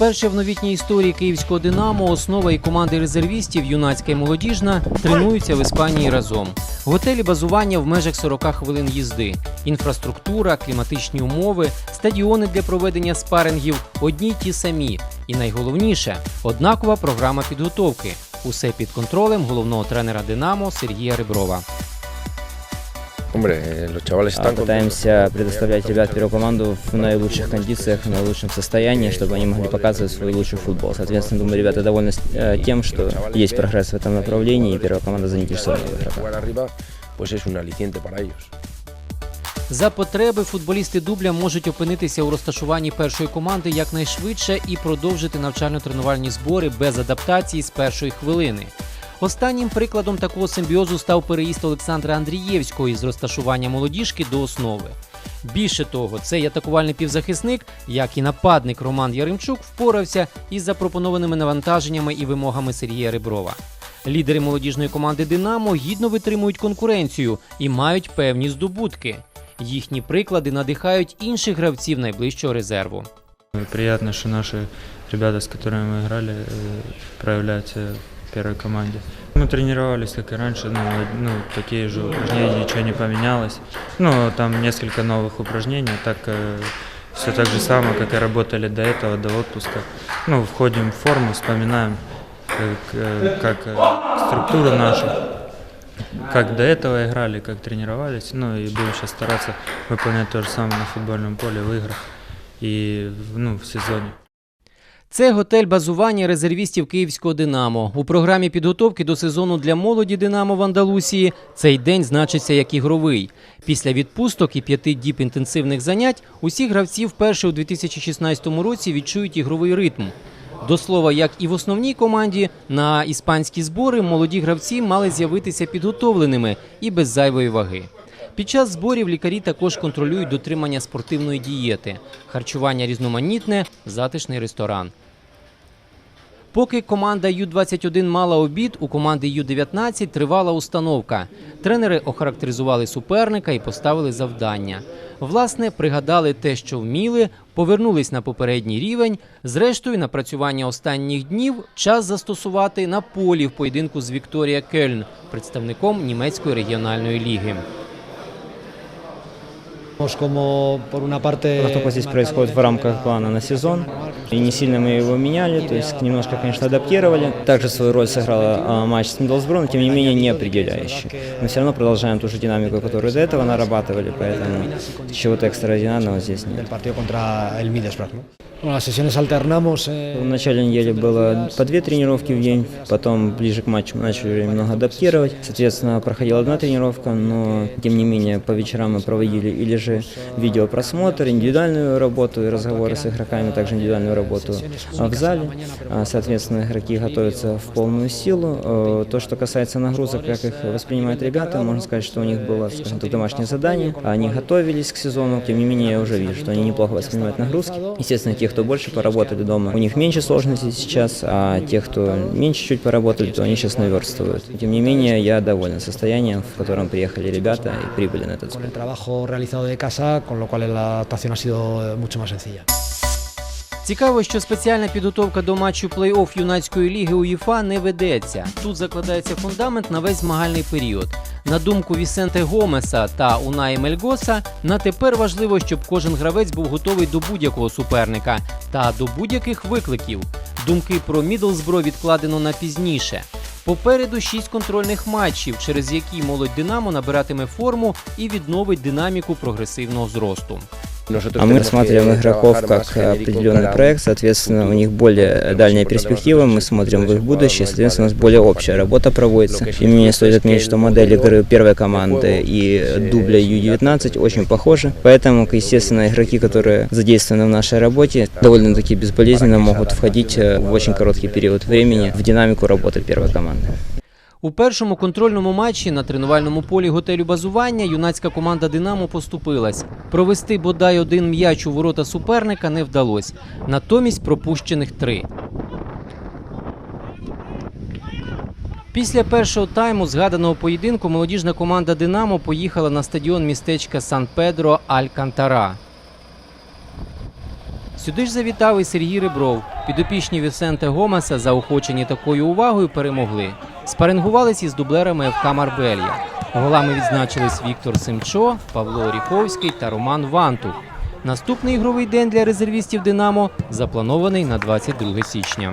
Вперше в новітній історії київського Динамо основа і команди резервістів юнацька і молодіжна тренуються в Іспанії разом. Готелі базування в межах 40 хвилин їзди. Інфраструктура, кліматичні умови, стадіони для проведення спарингів одні й ті самі. І найголовніше однакова програма підготовки. Усе під контролем головного тренера Динамо Сергія Реброва. Hombre, eh, los chavales А, están Пытаемся предоставлять ребят первую команду в наилучших кондициях, в наилучшем состоянии, чтобы они могли показывать свой лучший футбол. Соответственно, думаю, ребята довольны э, тем, что есть прогресс в этом направлении, и первая команда заинтересована в игроках. jugar arriba, pues es un aliciente para ellos. За потреби футболісти дубля можуть опинитися у розташуванні першої команди якнайшвидше і продовжити навчально-тренувальні збори без адаптації з першої хвилини. Останнім прикладом такого симбіозу став переїзд Олександра Андрієвського із розташування молодіжки до основи. Більше того, цей атакувальний півзахисник, як і нападник Роман Яремчук, впорався із запропонованими навантаженнями і вимогами Сергія Реброва. Лідери молодіжної команди Динамо гідно витримують конкуренцію і мають певні здобутки. Їхні приклади надихають інших гравців найближчого резерву. Приятно, что наши ребята, с которыми мы играли, э, проявляются в первой команде. Мы тренировались, как и раньше, ну, ну, такие же упражнения, ничего не поменялось. Ну, там несколько новых упражнений, так все так же самое, как и работали до этого, до отпуска. Ну, входим в форму, вспоминаем, как, э, как э, структура наша, как до этого играли, как тренировались. Ну, и будем сейчас стараться выполнять то же самое на футбольном поле в играх і ну, в сезоні. Це готель базування резервістів київського Динамо. У програмі підготовки до сезону для молоді Динамо в Андалусії цей день значиться як ігровий. Після відпусток і п'яти діб інтенсивних занять усі гравці вперше у 2016 році відчують ігровий ритм. До слова, як і в основній команді, на іспанські збори молоді гравці мали з'явитися підготовленими і без зайвої ваги. Під час зборів лікарі також контролюють дотримання спортивної дієти, харчування різноманітне, затишний ресторан. Поки команда Ю-21 мала обід, у команди Ю-19 тривала установка. Тренери охарактеризували суперника і поставили завдання. Власне, пригадали те, що вміли, повернулись на попередній рівень. Зрештою, напрацювання останніх днів час застосувати на полі в поєдинку з Вікторія Кельн, представником німецької регіональної ліги. Просто здесь происходит в рамках плана на сезон, и не сильно мы его меняли, то есть немножко, конечно, адаптировали. Также свою роль сыграла а, матч с Миддлсбро, но тем не менее не определяющий. Мы все равно продолжаем ту же динамику, которую до этого нарабатывали, поэтому чего-то экстраординарного здесь нет. eh, В начале недели было по две тренировки в день, потом ближе к матчу мы начали немного адаптировать. Соответственно, проходила одна тренировка, но тем не менее по вечерам мы проводили или же видеопросмотр, индивидуальную работу и разговоры с игроками, также индивидуальную работу а, в зале. А, Соответственно, игроки готовятся в полную силу. Э, То, что касается нагрузок, как их воспринимают ребята, можно сказать, что у них было, скажем так, домашнее задание. Они готовились к сезону, тем не менее я уже вижу, что они неплохо воспринимают нагрузки. Естественно, те, кто больше поработали дома, у них меньше сложностей сейчас, а те, кто меньше чуть поработали, то они сейчас наверстывают. Тем не менее, я доволен состоянием, в котором приехали ребята и прибыли на этот casa, con lo cual la adaptación ha sido eh, mucho más sencilla. Цікаво, що спеціальна підготовка до матчу плей-офф юнацької ліги УЄФА не ведеться. Тут закладається фундамент на весь змагальний період. На думку Вісенте Гомеса та Унаї Мельгоса, на тепер важливо, щоб кожен гравець був готовий до будь-якого суперника та до будь-яких викликів. Думки про Мідлсбро відкладено на пізніше. Попереду шість контрольних матчів, через які молодь Динамо набиратиме форму і відновить динаміку прогресивного зросту. А мы рассматриваем игроков как genérico определенный проект, соответственно, у них более дальняя перспектива, мы смотрим в их будущее, соответственно, у нас более общая работа проводится. Тем не менее, стоит отметить, что модель игры первой команды и дубля Ю-19 очень похожи, поэтому, естественно, игроки, которые задействованы в нашей работе, довольно-таки безболезненно могут входить э, в очень короткий период времени в динамику работы первой команды. У першому контрольному матчі на тренувальному полі готелю базування юнацька команда Динамо поступилась. Провести бодай один м'яч у ворота суперника не вдалося. Натомість пропущених три. Після першого тайму згаданого поєдинку молодіжна команда Динамо поїхала на стадіон містечка Сан-Педро Алькантара. Сюди ж завітав і Сергій Ребров. Підопічні Вісенте Гомеса, заохочені такою увагою, перемогли. Спарингувались із дублерами ФК Марбелья. Голами відзначились Віктор Симчо, Павло Оріховський та Роман Вантух. Наступний ігровий день для резервістів Динамо запланований на 22 січня.